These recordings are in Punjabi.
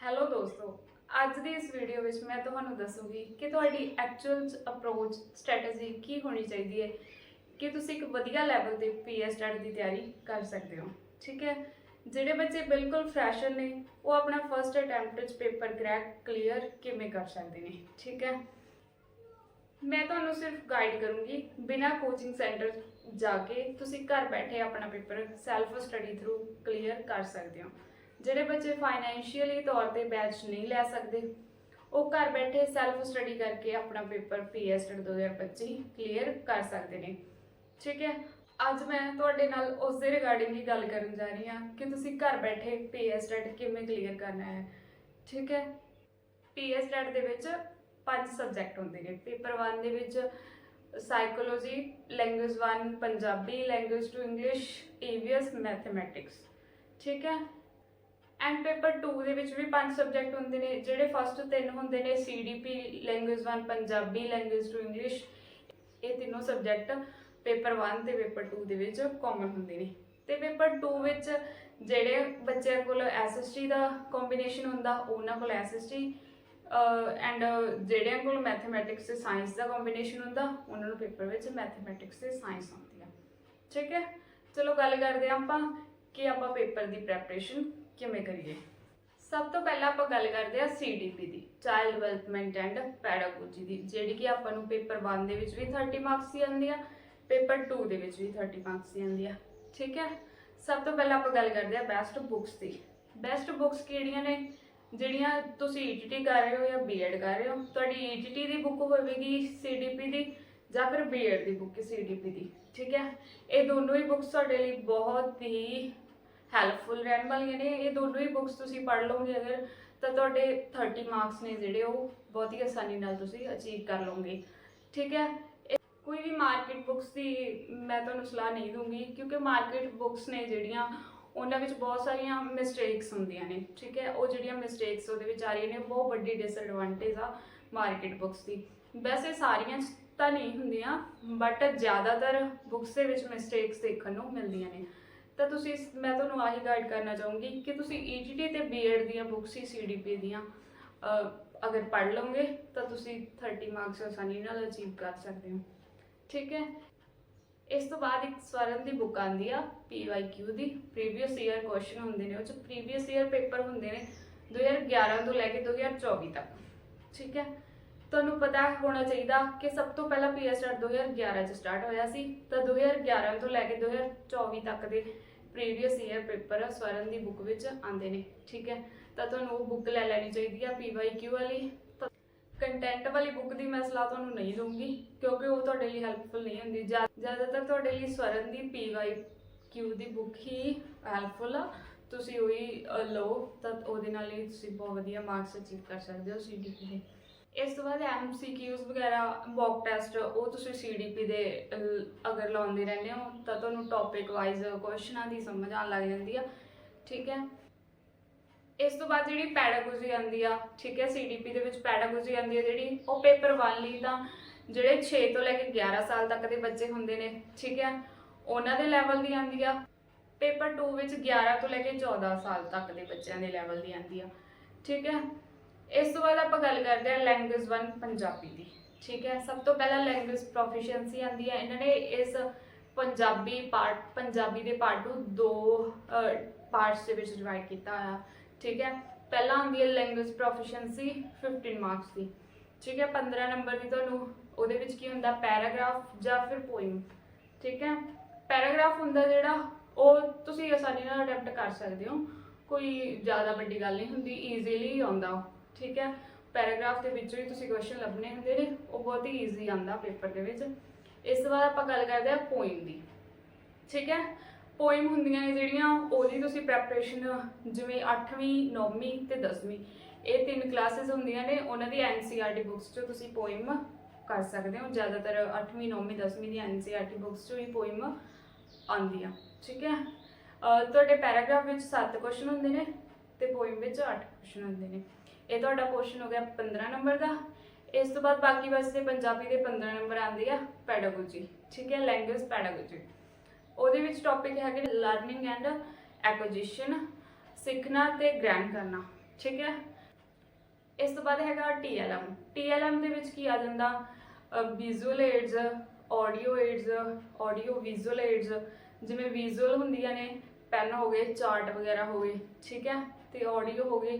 ਹੈਲੋ ਦੋਸਤੋ ਅੱਜ ਦੀ ਇਸ ਵੀਡੀਓ ਵਿੱਚ ਮੈਂ ਤੁਹਾਨੂੰ ਦੱਸੂਗੀ ਕਿ ਤੁਹਾਡੀ ਐਕਚੁਅਲ ਅਪਰੋਚ ਸਟ੍ਰੈਟਜੀ ਕੀ ਹੋਣੀ ਚਾਹੀਦੀ ਹੈ ਕਿ ਤੁਸੀਂ ਇੱਕ ਵਧੀਆ ਲੈਵਲ ਤੇ ਦੇ ਪੀਐਸਟੈਟ ਦੀ ਤਿਆਰੀ ਕਰ ਸਕਦੇ ਹੋ ਠੀਕ ਹੈ ਜਿਹੜੇ ਬੱਚੇ ਬਿਲਕੁਲ ਫਰੈਸ਼ਰ ਨੇ ਉਹ ਆਪਣਾ ਫਰਸਟ ਅਟੈਂਪਟ ਵਿੱਚ ਪੇਪਰ ਕ੍ਰੈਕ ਕਲੀਅਰ ਕਿਵੇਂ ਕਰ ਸਕਦੇ ਨੇ ਠੀਕ ਹੈ ਮੈਂ ਤੁਹਾਨੂੰ ਸਿਰਫ ਗਾਈਡ ਕਰੂੰਗੀ ਬਿਨਾਂ ਕੋਚਿੰਗ ਸੈਂਟਰ ਜਾ ਕੇ ਤੁਸੀਂ ਘਰ ਬੈਠੇ ਆਪਣਾ paper self study through clear ਕਰ ਸਕਦੇ ਹੋ ਜਿਹੜੇ ਬੱਚੇ ਫਾਈਨੈਂਸ਼ੀਅਲੀ ਤੌਰ ਤੇ ਬੈਚ ਨਹੀਂ ਲੈ ਸਕਦੇ, ਉਹ ਘਰ ਬੈਠੇ ਸੈਲਫ ਸਟੱਡੀ ਕਰਕੇ ਆਪਣਾ ਪੇਪਰ ਪੀਐਸਟਡ 2025 ਕਲੀਅਰ ਕਰ ਸਕਦੇ ਨੇ। ਠੀਕ ਹੈ? ਅੱਜ ਮੈਂ ਤੁਹਾਡੇ ਨਾਲ ਉਸ ਦੇ ਰਿਗਾਰਡਿੰਗ ਹੀ ਗੱਲ ਕਰਨ ਜਾ ਰਹੀ ਹਾਂ ਕਿ ਤੁਸੀਂ ਘਰ ਬੈਠੇ ਪੀਐਸਟਡ ਕਿਵੇਂ ਕਲੀਅਰ ਕਰਨਾ ਹੈ। ਠੀਕ ਹੈ? ਪੀਐਸਟਡ ਦੇ ਵਿੱਚ ਪੰਜ ਸਬਜੈਕਟ ਹੁੰਦੇ ਨੇ। ਪੇਪਰ 1 ਦੇ ਵਿੱਚ psychology language 1 Punjabi language 2 English EVS mathematics ਠੀਕ ਹੈ? ਐਂਡ ਪੇਪਰ 2 ਦੇ ਵਿੱਚ ਵੀ ਪੰਜ ਸਬਜੈਕਟ ਹੁੰਦੇ ਨੇ, ਜਿਹੜੇ ਫਸਟ ਤਿੰਨ ਹੁੰਦੇ ਨੇ CDP language 1 Punjabi language 2 English ਇਹ ਤਿੰਨੋਂ ਸਬਜੈਕਟ ਪੇਪਰ 1 ਤੇ ਪੇਪਰ 2 ਦੇ ਵਿੱਚ ਕਾਮਨ ਹੁੰਦੇ ਨੇ। ਤੇ ਪੇਪਰ 2 ਵਿੱਚ ਜਿਹੜੇ ਬੱਚਿਆਂ ਕੋਲ ਐਸਐਸਟੀ ਦਾ ਕੰਬੀਨੇਸ਼ਨ ਹੁੰਦਾ, ਉਹਨਾਂ ਕੋਲ ਐਸਐਸਟੀ ਐਂਡ ਜਿਹੜਿਆਂ ਕੋਲ ਮੈਥਮੈਟਿਕਸ ਤੇ ਸਾਇੰਸ ਦਾ ਕੰਬੀਨੇਸ਼ਨ ਹੁੰਦਾ, ਉਹਨਾਂ ਨੂੰ ਪੇਪਰ ਵਿੱਚ ਮੈਥਮੈਟਿਕਸ ਤੇ ਸਾਇੰਸ ਆਉਂਦੀ ਆ। ਠੀਕ ਹੈ? ਚਲੋ ਗੱਲ ਕਰਦੇ ਹਾਂ ਆਪਾਂ ਕਿ ਆਪਾਂ ਪੇਪਰ ਦੀ ਪ੍ਰੈਪਰੇਸ਼ਨ ਕਿਵੇਂ ਕਰੀਏ? ਸਭ ਤੋਂ ਪਹਿਲਾਂ ਆਪਾਂ ਗੱਲ ਕਰਦੇ ਹਾਂ ਸੀਡੀਪੀ ਦੀ ਚਾਈਲਡ ਡਿਵੈਲਪਮੈਂਟ ਐਂਡ ਪੈਡਾਗੋਜੀ ਦੀ, ਜਿਹੜੀ ਕਿ ਆਪਾਂ ਨੂੰ ਪੇਪਰ 1 ਦੇ ਵਿੱਚ ਵੀ 30 ਮਾਰਕਸ ਦੀ ਆਉਂਦੀ ਆ, ਪੇਪਰ 2 ਦੇ ਵਿੱਚ ਵੀ 30 ਮਾਰਕਸ ਦੀ ਆਉਂਦੀ ਆ, ਠੀਕ ਹੈ? ਸਭ ਤੋਂ ਪਹਿਲਾਂ ਆਪਾਂ ਗੱਲ ਕਰਦੇ ਹਾਂ ਬੈਸਟ ਬੁੱਕਸ ਦੀ। ਬੈਸਟ ਬੁੱਕਸ ਕਿਹੜੀਆਂ ਨੇ? ਜਿਹੜੀਆਂ ਤੁਸੀਂ ETT ਕਰ ਰਹੇ ਹੋ ਜਾਂ B.Ed ਕਰ ਰਹੇ ਹੋ? ਤੁਹਾਡੀ ETT ਦੀ ਬੁੱਕ ਹੋਵੇਗੀ CDP ਦੀ ਜਾਂ ਫਿਰ B.Ed ਦੀ ਬੁੱਕ CDP ਦੀ, ਠੀਕ ਹੈ? ਇਹ ਦੋਨੋਂ ਹੀ ਬੁੱਕਸ ਤੁਹਾਡੇ ਲਈ ਬਹੁਤ ਹੀ ਹੈਲਪਫੁਲ ਰਹਿਣ ਵਾਲੀਆਂ ਨੇ। ਇਹ ਦੋਨੋਂ ਹੀ ਬੁੱਕਸ ਤੁਸੀਂ ਪੜ੍ਹ ਲਓਗੇ ਅਗਰ, ਤਾਂ ਤੁਹਾਡੇ 30 ਮਾਰਕਸ ਨੇ ਜਿਹੜੇ ਉਹ ਬਹੁਤ ਹੀ ਆਸਾਨੀ ਨਾਲ ਤੁਸੀਂ ਅਚੀਵ ਕਰ ਲਓਗੇ। ਠੀਕ ਹੈ? ਕੋਈ ਵੀ ਮਾਰਕੀਟ ਬੁੱਕਸ ਦੀ ਮੈਂ ਤੁਹਾਨੂੰ ਸਲਾਹ ਨਹੀਂ ਦੂੰਗੀ ਕਿਉਂਕਿ ਮਾਰਕੀਟ ਬੁੱਕਸ ਨੇ ਜਿਹੜੀਆਂ, ਉਹਨਾਂ ਵਿੱਚ ਬਹੁਤ ਸਾਰੀਆਂ ਮਿਸਟੇਕਸ ਹੁੰਦੀਆਂ ਨੇ। ਠੀਕ ਹੈ? ਉਹ ਜਿਹੜੀਆਂ ਮਿਸਟੇਕਸ ਉਹਦੇ ਵਿੱਚ ਆ ਰਹੀਆਂ ਨੇ ਬਹੁਤ ਵੱਡੀ ਡਿਸਐਡਵਾਂਟੇਜ ਆ ਮਾਰਕੀਟ ਬੁੱਕਸ ਦੀ। ਵੈਸੇ ਸਾਰੀਆਂ ਤਾਂ ਨਹੀਂ ਹੁੰਦੀਆਂ ਬਟ ਜ਼ਿਆਦਾਤਰ ਬੁੱਕਸ ਦੇ ਵਿੱਚ ਮਿਸਟੇਕਸ ਦੇਖਣ ਨੂੰ ਮਿਲਦੀਆਂ ਨੇ। ਤਾਂ ਤੁਸੀਂ ਇਸ- ਮੈਂ ਤੁਹਾਨੂੰ ਆਹੀ ਗਾਈਡ ਕਰਨਾ ਚਾਹੂੰਗੀ ਕਿ ਤੁਸੀਂ ETT ਤੇ B.Ed ਦੀਆਂ ਬੁੱਕਸ ਹੀ CDP ਦੀਆਂ ਅਹ, ਅਗਰ ਪੜ੍ਹ ਲਓਗੇ ਤਾਂ ਤੁਸੀਂ 30 ਮਾਰਕਸ ਆਸਾਨੀ ਨਾਲ ਅਚੀਵ ਕਰ ਸਕਦੇ ਹੋ। ਠੀਕ ਹੈ? ਇਸ ਤੋਂ ਬਾਅਦ ਇੱਕ ਸਵਰਨ ਦੀ ਬੁੱਕ ਆਂਦੀ ਆ PYQ ਦੀ। ਪ੍ਰੀਵੀਅਸ ਈਅਰ ਕੁਐਸਚਨ ਹੁੰਦੇ ਨੇ ਉਹ ਚ ਪ੍ਰੀਵੀਅਸ ਈਅਰ ਪੇਪਰ ਹੁੰਦੇ ਨੇ 2011 ਤੋਂ ਲੈ ਕੇ 2024 ਤੱਕ। ਠੀਕ ਹੈ? ਤੁਹਾਨੂੰ ਪਤਾ ਹੋਣਾ ਚਾਹੀਦਾ ਕਿ ਸਭ ਤੋਂ ਪਹਿਲਾਂ ਪੀਐਸਆਰ 2011 ਚ ਸਟਾਰਟ ਹੋਇਆ ਸੀ ਤਾਂ 2011 ਤੋਂ ਲੈ ਕੇ 2024 ਤੱਕ ਦੇ ਪ੍ਰੀਵੀਅਸ ਈਅਰ ਪੇਪਰ ਸਵਰਨ ਦੀ ਬੁੱਕ ਵਿੱਚ ਆਉਂਦੇ ਨੇ, ਠੀਕ ਹੈ? ਤਾਂ ਤੁਹਾਨੂੰ ਉਹ ਬੁੱਕ ਲੈ ਲੈਣੀ ਚਾਹੀਦੀ ਆ PYQ ਵਾਲੀ। ਕੰਟੈਂਟ ਵਾਲੀ ਬੁੱਕ ਦੀ ਮੈਂ ਸਲਾਹ ਤੁਹਾਨੂੰ ਨਹੀਂ ਦਊਂਗੀ, ਕਿਉਂਕਿ ਉਹ ਤੁਹਾਡੇ ਲਈ ਹੈਲਪਫੁਲ ਨਹੀਂ ਹੁੰਦੀ। ਜ਼ਿਆਦਾਤਰ ਤੁਹਾਡੇ ਲਈ ਸਵਰਨ ਦੀ PYQ ਦੀ ਬੁੱਕ ਹੀ ਹੈਲਪਫੁਲ ਆ। ਤੁਸੀਂ ਉਹੀ ਲਓ, ਤਾਂ ਉਹਦੇ ਨਾਲ ਹੀ ਤੁਸੀਂ ਬਹੁਤ ਵਧੀਆ ਮਾਰਕਸ ਅਚੀਵ ਕਰ ਸਕਦੇ ਹੋ CDP ਦੇ। ਇਸ ਤੋਂ ਬਾਅਦ MCQs ਵਗੈਰਾ ਮੌਕ ਟੈਸਟ ਉਹ ਤੁਸੀਂ CDP ਦੇ ਅਹ, ਅਗਰ ਲਾਉਂਦੇ ਰਹਿੰਦੇ ਹੋ ਤਾਂ ਤੁਹਾਨੂੰ ਟੌਪਿਕ ਵਾਈਜ਼ ਕੁਐਸਚਨਾਂ ਦੀ ਸਮਝ ਆਉਣ ਲੱਗ ਜਾਂਦੀ ਆ ਠੀਕ ਹੈ? ਇਸ ਤੋਂ ਬਾਅਦ ਜਿਹੜੀ ਪੈਡਾਗੋਜੀ ਆਉਂਦੀ ਆ ਠੀਕ ਹੈ ਸੀਡੀਪੀ ਦੇ ਵਿੱਚ ਪੈਡਾਗੋਜੀ ਆਉਂਦੀ ਆ ਜਿਹੜੀ ਉਹ ਪੇਪਰ 1 ਲਈ ਤਾਂ ਜਿਹੜੇ 6 ਤੋਂ ਲੈ ਕੇ 11 ਸਾਲ ਤੱਕ ਦੇ ਬੱਚੇ ਹੁੰਦੇ ਨੇ ਠੀਕ ਹੈ? ਉਹਨਾਂ ਦੇ ਲੈਵਲ ਦੀ ਆਉਂਦੀ ਆ। ਪੇਪਰ 2 ਵਿੱਚ 11 ਤੋਂ ਲੈ ਕੇ 14 ਸਾਲ ਤੱਕ ਦੇ ਬੱਚਿਆਂ ਦੇ ਲੈਵਲ ਦੀ ਆਉਂਦੀ ਆ ਠੀਕ ਹੈ? ਇਸ ਤੋਂ ਬਾਅਦ ਆਪਾਂ ਗੱਲ ਕਰਦੇ ਹਾਂ ਲੈਂਗੁਏਜ 1 ਪੰਜਾਬੀ ਦੀ ਠੀਕ ਹੈ? ਸਭ ਤੋਂ ਪਹਿਲਾਂ ਲੈਂਗੁਏਜ ਪ੍ਰੋਫੀਸ਼ੀਐਂਸੀ ਆਉਂਦੀ ਹੈ। ਇਹਨਾਂ ਨੇ ਇਸ ਪੰਜਾਬੀ ਪਾਰਟ ਪੰਜਾਬੀ ਦੇ ਪਾਰਟ ਨੂੰ ਦੋ ਪਾਰਟਸ ਦੇ ਵਿੱਚ ਡਿਵਾਈਡ ਕੀਤਾ ਹੋਇਆ ਠੀਕ ਹੈ? ਪਹਿਲਾਂ ਆਉਂਦੀ ਹੈ ਲੈਂਗੁਏਜ ਪ੍ਰੋਫੀਸ਼ੀਐਂਸੀ 15 ਮਾਰਕਸ ਦੀ ਠੀਕ ਹੈ? 15 ਨੰਬਰ ਦੀ ਤੁਹਾਨੂੰ ਉਹਦੇ ਵਿੱਚ ਕੀ ਹੁੰਦਾ? ਪੈਰਾਗ੍ਰਾਫ ਜਾਂ ਫਿਰ ਪੋਇਮ ਠੀਕ ਹੈ? ਪੈਰਾਗ੍ਰਾਫ ਹੁੰਦਾ ਜਿਹੜਾ ਉਹ ਤੁਸੀਂ ਆਸਾਨੀ ਨਾਲ ਅਟੈਂਪਟ ਕਰ ਸਕਦੇ ਹੋ ਕੋਈ ਜ਼ਿਆਦਾ ਵੱਡੀ ਗੱਲ ਨਹੀਂ ਹੁੰਦੀ ਈਜ਼ੀਲੀ ਆਉਂਦਾ ਉਹ, ਠੀਕ ਹੈ? ਪੈਰਾਗ੍ਰਾਫ ਦੇ ਵਿੱਚੋਂ ਹੀ ਤੁਸੀਂ ਕੁਐਸਚਨ ਲੱਭਣੇ ਹੁੰਦੇ ਨੇ। ਉਹ ਬਹੁਤ ਹੀ ਈਜ਼ੀ ਆਉਂਦਾ ਪੇਪਰ ਦੇ ਵਿੱਚ। ਇਸ ਤੋਂ ਬਾਅਦ ਆਪਾਂ ਗੱਲ ਕਰਦੇ ਹਾਂ ਪੋਇਮ ਦੀ। ਠੀਕ ਹੈ? ਪੋਇਮ ਹੁੰਦੀਆਂ ਨੇ ਜਿਹੜੀਆਂ, ਉਹਦੀ ਤੁਸੀਂ ਪ੍ਰੈਪਰੇਸ਼ਨ ਜਿਵੇਂ 8ਵੀਂ 9ਵੀਂ ਤੇ 10ਵੀਂ ਇਹ ਤਿੰਨ ਕਲਾਸਿਸ ਹੁੰਦੀਆਂ ਨੇ। ਉਹਨਾਂ ਦੀ NCERT ਬੁੱਕਸ ਚੋਂ ਤੁਸੀਂ ਪੋਇਮ ਕਰ ਸਕਦੇ ਹੋ। ਜ਼ਿਆਦਾਤਰ 8ਵੀਂ 9ਵੀਂ 10ਵੀਂ ਦੀ NCERT ਬੁੱਕਸ ਚੋਂ ਹੀ ਪੋਇਮ ਆਉਂਦੀ ਆ ਠੀਕ ਹੈ? ਤੁਹਾਡੇ ਪੈਰਾਗ੍ਰਾਫ ਵਿੱਚ 7 ਕੁਐਸਚਨ ਹੁੰਦੇ ਨੇ ਤੇ ਪੋਇਮ ਵਿੱਚ 8 ਕੁਐਸਚਨ ਹੁੰਦੇ ਨੇ। ਇਹ ਤੁਹਾਡਾ ਕੁਐਸਚਨ ਹੋ ਗਿਆ 15 ਨੰਬਰ ਦਾ। ਇਸ ਤੋਂ ਬਾਅਦ ਬਾਕੀ ਵਾਸਤੇ ਪੰਜਾਬੀ ਦੇ 15 ਨੰਬਰ ਆਉਂਦੇ ਆ ਪੈਡਾਗੋਜੀ ਠੀਕ ਹੈ ਲੈਂਗੁਏਜ ਪੈਡਾਗੋਜੀ ਉਹਦੇ ਵਿੱਚ ਟੌਪਿਕ ਹੈਗੇ ਲਰਨਿੰਗ ਐਂਡ ਐਕੁਜੀਸ਼ਨ ਸਿੱਖਣਾ ਤੇ ਗ੍ਰਹਿਣ ਕਰਨਾ। ਠੀਕ ਹੈ। ਇਸ ਤੋਂ ਬਾਅਦ ਹੈਗਾ TLM TLM ਦੇ ਵਿੱਚ ਕੀ ਆ ਜਾਂਦਾ? Visual aids audio aids audio visual aids ਜਿਵੇਂ ਵਿਜ਼ੂਅਲ ਹੁੰਦੀਆਂ ਨੇ ਪੈਨ ਹੋ ਗਏ ਚਾਰਟ ਵਗੈਰਾ ਹੋ ਗਏ। ਠੀਕ ਹੈ, ਤੇ ਆਡੀਓ ਹੋ ਗਏ।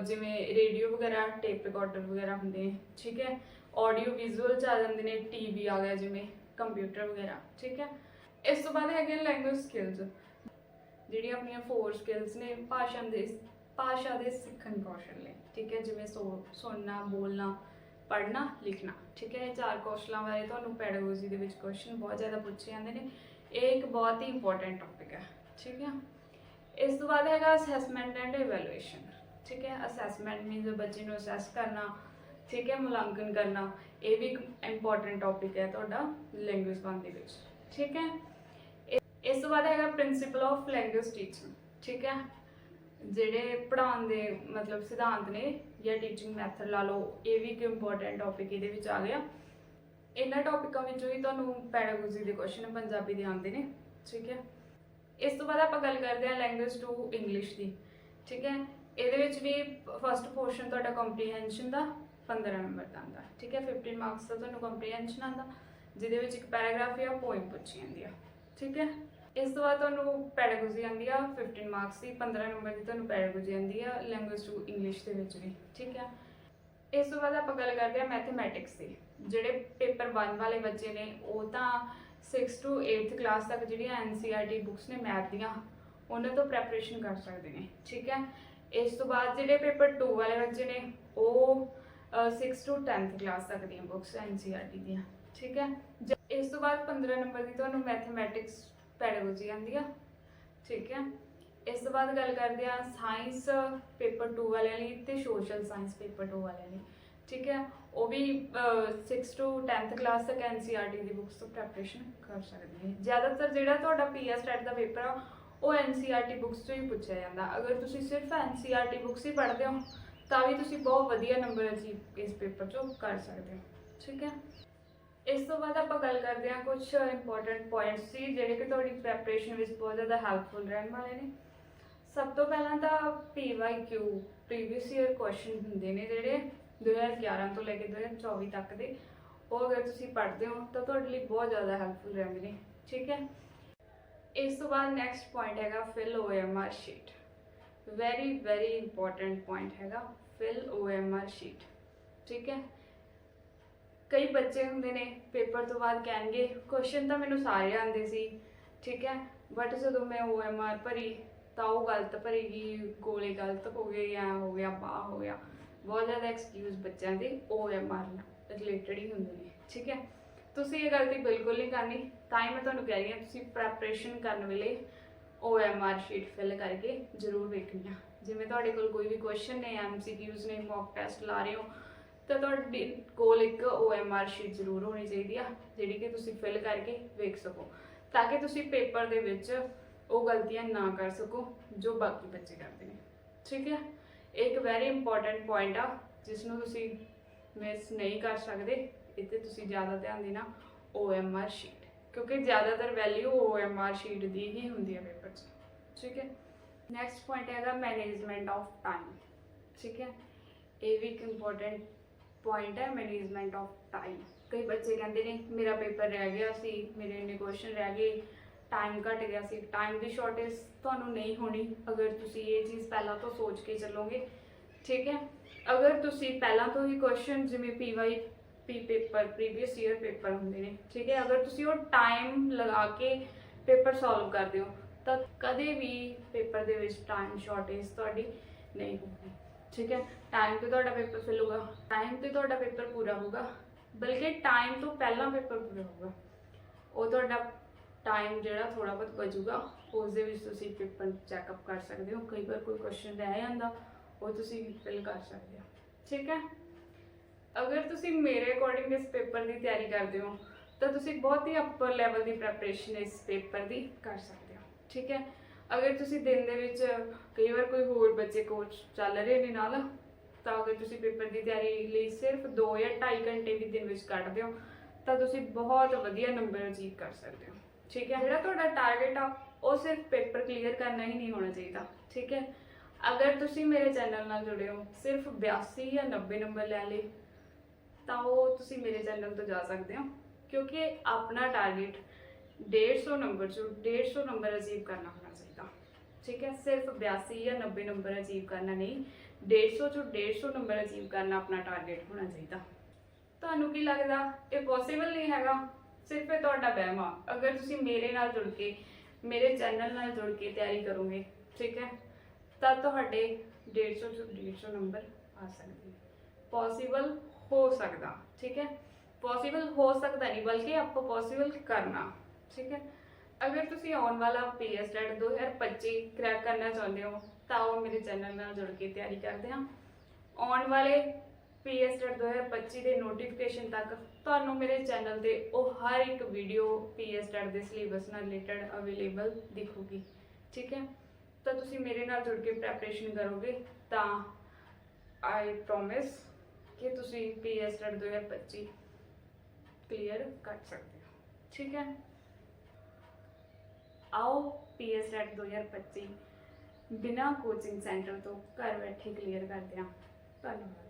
ਜਿਵੇਂ ਰੇਡੀਓ ਵਗੈਰਾ, ਟੇਪ ਰਿਕਾਰਡਰ ਵਗੈਰਾ ਹੁੰਦੇ ਨੇ ਠੀਕ ਹੈ? ਆਡੀਓ ਵਿਜ਼ੂਅਲ ਚ ਆ ਜਾਂਦੇ ਨੇ ਟੀਵੀ ਆ ਗਿਆ ਜਿਵੇਂ ਕੰਪਿਊਟਰ ਵਗੈਰਾ, ਠੀਕ ਹੈ? ਇਸ ਤੋਂ ਬਾਅਦ ਹੈਗੇ ਲੈਂਗੁਏਜ ਸਕਿੱਲਸ ਜਿਹੜੀਆਂ ਆਪਣੀਆਂ ਫੋਰ ਸਕਿੱਲਸ ਨੇ, ਭਾਸ਼ਾ ਦੇ ਭਾਸ਼ਾ ਦੇ ਸਿੱਖਣ ਕੌਸ਼ਲ ਨੇ, ਠੀਕ ਹੈ? ਜਿਵੇਂ ਸੋ, ਸੁਣਨਾ, ਬੋਲਣਾ, ਪੜ੍ਹਨਾ, ਲਿਖਣਾ, ਠੀਕ ਹੈ? ਇਹ ਚਾਰ ਕੌਸ਼ਲਾਂ ਬਾਰੇ ਤੁਹਾਨੂੰ ਪੈਡਾਗੋਜੀ ਦੇ ਵਿੱਚ ਕੁਐਸਚਨ ਬਹੁਤ ਜ਼ਿਆਦਾ ਪੁੱਛੇ ਜਾਂਦੇ ਨੇ। ਇਹ ਇੱਕ ਬਹੁਤ ਹੀ ਇੰਪੋਰਟੈਂਟ ਟੌਪਿਕ ਹੈ, ਠੀਕ ਹੈ? ਇਸ ਤੋਂ ਬਾਅਦ ਹੈਗਾ ਅਸੈਸਮੈਂਟ ਐਂਡ ਇਵੈਲੂਏਸ਼ਨ ਠੀਕ ਹੈ ਅਸੈਸਮੈਂਟ ਮੀਨਸ ਬੱਚੇ ਨੂੰ ਅਸੈਸ ਕਰਨਾ, ਠੀਕ ਹੈ, ਮੁਲਾਂਕਣ ਕਰਨਾ, ਇਹ ਵੀ ਇੱਕ ਇੰਪੋਰਟੈਂਟ ਟੌਪਿਕ ਹੈ ਤੁਹਾਡਾ ਲੈਂਗੁਏਜ ਵਨ ਦੇ ਵਿੱਚ, ਠੀਕ ਹੈ। ਇਹ- ਇਸ ਤੋਂ ਬਾਅਦ ਹੈਗਾ ਪ੍ਰਿੰਸੀਪਲ ਆਫ ਲੈਂਗੁਏਜ ਟੀਚਿੰਗ ਠੀਕ ਹੈ। ਜਿਹੜੇ ਪੜ੍ਹਾਉਣ ਦੇ ਮਤਲਬ ਸਿਧਾਂਤ ਨੇ ਜਾਂ ਟੀਚਿੰਗ ਮੈਥਡ ਲਾ ਲਓ, ਇਹ ਵੀ ਇੱਕ ਇੰਪੋਰਟੈਂਟ ਟੌਪਿਕ ਇਹਦੇ ਵਿੱਚ ਆ ਗਿਆ। ਇਹਨਾਂ ਟੌਪਿਕਾਂ ਵਿੱਚੋਂ ਹੀ ਤੁਹਾਨੂੰ ਪੈਡਾਗੋਜੀ ਦੇ ਕੁਐਸਚਨ ਪੰਜਾਬੀ ਦੇ ਆਉਂਦੇ ਨੇ, ਠੀਕ ਹੈ। ਇਸ ਤੋਂ ਬਾਅਦ ਆਪਾਂ ਗੱਲ ਕਰਦੇ ਹਾਂ ਲੈਂਗੁਏਜ ਟੂ ਇੰਗਲਿਸ਼ ਦੀ, ਠੀਕ ਹੈ। ਇਹਦੇ ਵਿੱਚ ਵੀ ਫਸਟ ਪੋਰਸ਼ਨ ਤੁਹਾਡਾ ਕੰਪਰੀਹੈਂਸ਼ਨ ਦਾ 15 ਨੰਬਰ ਦਾ ਆਉਂਦਾ। ਠੀਕ ਹੈ 15 ਮਾਰਕਸ ਦਾ ਤੁਹਾਨੂੰ ਕੰਪਰੀਹੈਂਸ਼ਨ ਆਉਂਦਾ, ਜਿਹਦੇ ਵਿੱਚ ਇੱਕ ਪੈਰਾਗ੍ਰਾਫ ਜਾਂ ਪੋਇਮ ਪੁੱਛੀ ਜਾਂਦੀ ਆ। ਠੀਕ ਹੈ, ਇਸ ਤੋਂ ਬਾਅਦ ਤੁਹਾਨੂੰ ਪੈਡਾਗੋਜੀ ਆਉਂਦੀ ਆ 15 ਮਾਰਕਸ ਦੀ 15 ਨੰਬਰ ਦੀ ਤੁਹਾਨੂੰ ਪੈਡਾਗੋਜੀ ਆਉਂਦੀ ਆ ਲੈਂਗੁਏਜ ਟੂ ਇੰਗਲਿਸ਼ ਦੇ ਵਿੱਚ ਵੀ। ਠੀਕ ਹੈ, ਇਸ ਤੋਂ ਬਾਅਦ ਆਪਾਂ ਗੱਲ ਕਰਦੇ ਹਾਂ ਮੈਥਮੈਟਿਕਸ ਦੀ। ਜਿਹੜੇ ਪੇਪਰ 1 ਵਾਲੇ ਬੱਚੇ ਨੇ, ਉਹ ਤਾਂ 6 ਤੋਂ 8th ਕਲਾਸ ਤੱਕ ਜਿਹੜੀਆਂ NCERT ਬੁੱਕਸ ਨੇ ਮੈਥ ਦੀਆਂ, ਉਹਨਾਂ ਤੋਂ ਪ੍ਰੈਪਰੇਸ਼ਨ ਕਰ ਸਕਦੇ ਨੇ। ਠੀਕ ਹੈ ਇਸ ਤੋਂ ਬਾਅਦ ਜਿਹੜੇ ਪੇਪਰ 2 ਵਾਲੇ ਬੱਚੇ ਨੇ, ਉਹ 6 ਤੋਂ 10th ਕਲਾਸ ਤੱਕ ਦੀਆਂ ਬੁੱਕਸ NCERT ਦੀਆਂ, ਠੀਕ ਹੈ? ਜ- ਇਸ ਤੋਂ ਬਾਅਦ 15 ਨੰਬਰ ਦੀ ਤੁਹਾਨੂੰ ਮੈਥਮੈਟਿਕਸ ਪੈਡਾਗੋਜੀ ਆਉਂਦੀ ਆ, ਠੀਕ ਹੈ? ਇਸ ਤੋਂ ਬਾਅਦ ਗੱਲ ਕਰਦੇ ਆ ਸਾਇੰਸ ਪੇਪਰ 2 ਵਾਲਿਆਂ ਲਈ ਤੇ ਸੋਸ਼ਲ ਸਾਇੰਸ ਪੇਪਰ 2 ਵਾਲਿਆਂ ਲਈ, ਠੀਕ ਹੈ? ਉਹ ਵੀ 6 ਤੋਂ 10th ਕਲਾਸ ਤੱਕ NCERT ਦੀ ਬੁੱਕਸ ਤੋਂ ਪ੍ਰੈਪਰੇਸ਼ਨ ਕਰ ਸਕਦੇ ਨੇ। ਜ਼ਿਆਦਾਤਰ ਜਿਹੜਾ ਤੁਹਾਡਾ ਪੀਐਸ ਟੈਟ ਦਾ ਪੇਪਰ ਆ ਉਹ NCERT ਬੁੱਕਸ ਤੋਂ ਹੀ ਪੁੱਛਿਆ ਜਾਂਦਾ। ਅਗਰ ਤੁਸੀਂ ਸਿਰਫ NCERT ਬੁੱਕਸ ਹੀ ਪੜ੍ਹਦੇ ਹੋ, ਤਾਂ ਵੀ ਤੁਸੀਂ ਬਹੁਤ ਵਧੀਆ ਨੰਬਰ ਅਚੀਵ ਇਸ ਪੇਪਰ 'ਚੋਂ ਕਰ ਸਕਦੇ ਹੋ। ਠੀਕ ਹੈ? ਇਸ ਤੋਂ ਬਾਅਦ ਆਪਾਂ ਗੱਲ ਕਰਦੇ ਹਾਂ ਕੁਝ ਇੰਪੋਰਟੈਂਟ ਪੁਆਇੰਟਸ ਸੀ ਜਿਹੜੇ ਕਿ ਤੁਹਾਡੀ ਪ੍ਰੈਪਰੇਸ਼ਨ ਵਿੱਚ ਬਹੁਤ ਜ਼ਿਆਦਾ ਹੈਲਪਫੁਲ ਰਹਿਣ ਵਾਲੇ ਨੇ। ਸਭ ਤੋਂ ਪਹਿਲਾਂ ਤਾਂ PYQ ਪ੍ਰੀਵੀਅਸ ਈਅਰ ਕੁਐਸਚਨ ਹੁੰਦੇ ਨੇ ਜਿਹੜੇ 2011 ਤੋਂ ਲੈ ਕੇ 2024 ਤੱਕ ਦੇ। ਉਹ ਅਗਰ ਤੁਸੀਂ ਪੜ੍ਹਦੇ ਹੋ, ਤਾਂ ਤੁਹਾਡੇ ਲਈ ਬਹੁਤ ਜ਼ਿਆਦਾ ਹੈਲਪਫੁਲ ਰਹਿੰਦੇ ਨੇ। ਠੀਕ ਹੈ? ਇਸ ਤੋਂ ਬਾਅਦ ਨੈਕਸਟ ਪੁਆਇੰਟ ਹੈਗਾ fill OMR sheet very very important point ਹੈਗਾ ਫਿਲ OMR ਸ਼ੀਟ ਠੀਕ ਹੈ? ਕਈ ਬੱਚੇ ਹੁੰਦੇ ਨੇ, ਪੇਪਰ ਤੋਂ ਬਾਅਦ ਕਹਿਣਗੇ ਕੁਐਸਚਨ ਤਾਂ ਮੈਨੂੰ ਸਾਰੇ ਆਉਂਦੇ ਸੀ। ਠੀਕ ਹੈ? ਬਟ ਜਦੋਂ ਮੈਂ OMR ਭਰੀ, ਤਾਂ ਉਹ ਗਲਤ ਭਰੀਗੀ, ਗੋਲੇ ਗਲਤ ਹੋ ਗਏ ਜਾਂ ਹੋ ਗਿਆ ਬਾ ਹੋ ਗਿਆ। ਬਹੁਤ ਜ਼ਿਆਦਾ ਐਕਸਕਿਊਜ਼ ਬੱਚਿਆਂ ਦੇ OMR ਨਾਲ ਰਿਲੇਟਡ ਹੀ ਹੁੰਦੇ ਨੇ। ਠੀਕ ਹੈ? ਤੁਸੀਂ ਇਹ ਗਲਤੀ ਬਿਲਕੁਲ ਨਹੀਂ ਕਰਨੀ। ਤਾਂ ਹੀ ਮੈਂ ਤੁਹਾਨੂੰ ਕਹਿ ਰਹੀ ਹਾਂ, ਤੁਸੀਂ ਪ੍ਰੈਪਰੇਸ਼ਨ ਕਰਨ ਵੇਲੇ OMR ਸ਼ੀਟ ਫਿਲ ਕਰਕੇ ਜ਼ਰੂਰ ਵੇਖਣੀ ਆ। ਜਿਵੇਂ ਤੁਹਾਡੇ ਕੋਲ ਕੋਈ ਵੀ ਕੁਐਸਚਨ ਨੇ MCQs ਨੇ ਮੌਕ ਟੈਸਟ ਲਾ ਰਹੇ ਹੋ, ਤਾਂ ਤੁਹਾਡੇ ਕੋਲ ਇੱਕ OMR ਸ਼ੀਟ ਜ਼ਰੂਰ ਹੋਣੀ ਚਾਹੀਦੀ ਆ, ਜਿਹੜੀ ਕਿ ਤੁਸੀਂ ਫਿਲ ਕਰਕੇ ਵੇਖ ਸਕੋ। ਤਾਂ ਕਿ ਤੁਸੀਂ ਪੇਪਰ ਦੇ ਵਿੱਚ ਉਹ ਗਲਤੀਆਂ ਨਾ ਕਰ ਸਕੋ, ਜੋ ਬਾਕੀ ਬੱਚੇ ਕਰਦੇ ਨੇ। ਠੀਕ ਹੈ ਇਹ ਇੱਕ ਵੈਰੀ ਇੰਪੋਰਟੈਂਟ ਪੁਆਇੰਟ ਆ ਜਿਸ ਨੂੰ ਤੁਸੀਂ ਮਿਸ ਨਹੀਂ ਕਰ ਸਕਦੇ। ਇੱਥੇ ਤੁਸੀਂ ਜ਼ਿਆਦਾ ਧਿਆਨ ਦੇਣਾ OMR ਸ਼ੀਟ ਕਿਉਂਕਿ ਜ਼ਿਆਦਾਤਰ ਵੈਲਿਊ OMR ਸ਼ੀਟ ਦੀ ਹੀ ਹੁੰਦੀ ਹੈ ਪੇਪਰ 'ਚ, ਠੀਕ ਹੈ? ਨੈਕਸਟ ਪੁਆਇੰਟ ਹੈਗਾ ਮੈਨੇਜਮੈਂਟ ਆਫ ਟਾਈਮ ਠੀਕ ਹੈ? ਇਹ ਵੀ ਇੱਕ ਇੰਪੋਰਟੈਂਟ ਪੁਆਇੰਟ ਹੈ ਮੈਨੇਜਮੈਂਟ ਆਫ ਟਾਈਮ ਕਈ ਬੱਚੇ ਕਹਿੰਦੇ ਨੇ, ਮੇਰਾ ਪੇਪਰ ਰਹਿ ਗਿਆ ਸੀ, ਮੇਰੇ ਇੰਨੇ ਕੁਐਸਚਨ ਰਹਿ ਗਏ ਟਾਈਮ ਘਟ ਗਿਆ ਸੀ ਟਾਈਮ ਦੀ ਸ਼ਾਰਟੇਜ ਤੁਹਾਨੂੰ ਨਹੀਂ ਹੋਣੀ, ਅਗਰ ਤੁਸੀਂ ਇਹ ਚੀਜ਼ ਪਹਿਲਾਂ ਤੋਂ ਸੋਚ ਕੇ ਚੱਲੋਗੇ, ਠੀਕ ਹੈ? ਅਗਰ ਤੁਸੀਂ ਪਹਿਲਾਂ ਤੋਂ ਹੀ ਕੁਐਸਚਨ ਜਿਵੇਂ PY P paper previous year paper ਹੁੰਦੇ ਨੇ, ਠੀਕ ਹੈ? ਅਗਰ ਤੁਸੀਂ ਉਹ ਟਾਈਮ ਲਗਾ ਕੇ ਪੇਪਰ ਸੋਲਵ ਕਰਦੇ ਹੋ, ਤਾਂ ਕਦੇ ਵੀ ਪੇਪਰ ਦੇ ਵਿੱਚ ਟਾਈਮ ਸ਼ਾਰਟੇਜ ਤੁਹਾਡੀ ਨਹੀਂ ਹੋਊਗੀ, ਠੀਕ ਹੈ? ਟਾਈਮ ਤੇ ਤੁਹਾਡਾ ਪੇਪਰ ਫਿਲ ਹੋਊਗਾ ਟਾਈਮ ਤੇ ਤੁਹਾਡਾ ਪੇਪਰ ਪੂਰਾ ਹੋਊਗਾ, ਬਲਕਿ ਟਾਈਮ ਤੋਂ ਪਹਿਲਾਂ ਪੇਪਰ ਪੂਰਾ ਹੋਊਗਾ। ਉਹ ਤੁਹਾਡਾ ਟਾਈਮ ਜਿਹੜਾ ਥੋੜਾ ਬਹੁਤ ਬਚੂਗਾ ਉਸ ਦੇ ਵਿੱਚ ਤੁਸੀਂ ਪੇਪਰ ਚੈੱਕਅਪ ਕਰ ਸਕਦੇ ਹੋ। ਕਈ ਵਾਰ ਕੋਈ ਕੁਐਸਚਨ ਰਹਿ ਜਾਂਦਾ, ਉਹ ਤੁਸੀਂ ਫਿਲ ਕਰ ਸਕਦੇ ਹੋ, ਠੀਕ ਹੈ? ਅਗਰ ਤੁਸੀਂ ਮੇਰੇ ਅਕੋਰਡਿੰਗ ਇਸ ਪੇਪਰ ਦੀ ਤਿਆਰੀ ਕਰਦੇ ਹੋ, ਤਾਂ ਤੁਸੀਂ ਬਹੁਤ ਹੀ ਅਪਰ ਲੈਵਲ ਦੀ ਪ੍ਰੈਪਰੇਸ਼ਨ ਇਸ ਪੇਪਰ ਦੀ ਕਰ ਸਕਦੇ ਹੋ, ਠੀਕ ਹੈ? ਅਗਰ ਤੁਸੀਂ ਦਿਨ ਦੇ ਵਿੱਚ ਕਈ ਵਾਰ ਕੋਈ ਹੋਰ ਬੱਚੇ ਕੋਚ ਚੱਲ ਰਹੇ ਨੇ ਨਾਲ, ਤਾਂ ਅਗਰ ਤੁਸੀਂ ਪੇਪਰ ਦੀ ਤਿਆਰੀ ਲਈ ਸਿਰਫ 2 ਜਾਂ 2.5 ਘੰਟੇ ਵੀ ਦਿਨ ਵਿੱਚ ਕੱਢਦੇ ਹੋ, ਤਾਂ ਤੁਸੀਂ ਬਹੁਤ ਵਧੀਆ ਨੰਬਰ ਅਚੀਵ ਕਰ ਸਕਦੇ ਹੋ, ਠੀਕ ਹੈ? ਜਿਹੜਾ ਤੁਹਾਡਾ ਟਾਰਗੇਟ ਆ, ਉਹ ਸਿਰਫ ਪੇਪਰ ਕਲੀਅਰ ਕਰਨਾ ਹੀ ਨਹੀਂ ਹੋਣਾ ਚਾਹੀਦਾ, ਠੀਕ ਹੈ? ਅਗਰ ਤੁਸੀਂ ਮੇਰੇ ਚੈਨਲ ਨਾਲ ਜੁੜੇ ਹੋ, ਸਿਰਫ 82 ਜਾਂ 90 ਨੰਬਰ ਲੈ ਲਏ ਤਾਂ ਉਹ ਤੁਸੀਂ ਮੇਰੇ ਚੈਨਲ ਤੋਂ ਜਾ ਸਕਦੇ ਹੋ, ਕਿਉਂਕਿ ਆਪਣਾ ਟਾਰਗੇਟ 150 ਨੰਬਰ ਚੋਂ 150 ਨੰਬਰ ਅਚੀਵ ਕਰਨਾ ਹੋਣਾ ਚਾਹੀਦਾ। ਠੀਕ ਹੈ, ਸਿਰਫ 82 ਜਾਂ 90 ਨੰਬਰ ਅਚੀਵ ਕਰਨਾ ਨਹੀਂ 150 ਚੋਂ 150 ਨੰਬਰ ਅਚੀਵ ਕਰਨਾ ਆਪਣਾ ਟਾਰਗੇਟ ਹੋਣਾ ਚਾਹੀਦਾ। ਤੁਹਾਨੂੰ ਕੀ ਲੱਗਦਾ? ਇਹ ਪੋਸੀਬਲ ਨਹੀਂ ਹੈਗਾ। ਸਿਰਫ ਇਹ ਤੁਹਾਡਾ ਵਹਿਮ ਆ। ਅਗਰ ਤੁਸੀਂ ਮੇਰੇ ਨਾਲ ਜੁੜ ਕੇ, ਮੇਰੇ ਚੈਨਲ ਨਾਲ ਜੁੜ ਕੇ ਤਿਆਰੀ ਕਰੋਗੇ, ਠੀਕ ਹੈ, ਤਾਂ ਤੁਹਾਡੇ 150 ਤੋਂ 150 ਨੰਬਰ ਆ ਸਕਦੇ। ਪੋਸੀਬਲ ਹੋ ਸਕਦਾ, ਠੀਕ ਹੈ? ਪੋਸੀਬਲ ਹੋ ਸਕਦਾ ਨਹੀਂ, ਬਲਕਿ ਆਪਕੋ ਪੋਸੀਬਲ ਕਰਨਾ, ਠੀਕ ਹੈ? ਅਗਰ ਤੁਸੀਂ ਆਉਣ ਵਾਲਾ ਪੀਐਸ ਟੈਟ 2025 ਕ੍ਰੈਕ ਕਰਨਾ ਚਾਹੁੰਦੇ ਹੋ, ਤਾਂ ਉਹ ਮੇਰੇ ਚੈਨਲ ਨਾਲ ਜੁੜ ਕੇ ਤਿਆਰੀ ਕਰਦੇ ਹਾਂ। ਆਉਣ ਵਾਲੇ ਪੀਐਸ ਟੈਟ 2025 ਦੇ ਨੋਟੀਫਿਕੇਸ਼ਨ ਤੱਕ ਤੁਹਾਨੂੰ ਮੇਰੇ ਚੈਨਲ ਤੇ ਉਹ ਹਰ ਇੱਕ ਵੀਡੀਓ ਪੀਐਸ ਟੈਟ ਦੇ ਸਿਲੇਬਸ ਨਾਲ ਰਿਲੇਟਡ ਅਵੇਲੇਬਲ ਦਿਖੂਗੀ, ਠੀਕ ਹੈ? ਤਾਂ ਤੁਸੀਂ ਮੇਰੇ ਨਾਲ ਜੁੜ ਕੇ ਪ੍ਰੈਪਰੇਸ਼ਨ ਕਰੋਗੇ, ਤਾਂ ਆਈ ਪ੍ਰੋਮਿਸ ਕਿ ਤੁਸੀਂ ਪੀਐਸ ਟੈਟ 2025 ਕਲੀਅਰ ਕਰ ਸਕਦੇ ਹੋ ਠੀਕ ਹੈ ਆਓ ਪੀਐਸ ਟੈਟ 2025 ਬਿਨਾ ਕੋਚਿੰਗ ਸੈਂਟਰ ਤੋਂ ਘਰ ਬੈਠੇ ਕਲੀਅਰ ਕਰਦੇ ਹਾਂ ਧੰਨਵਾਦ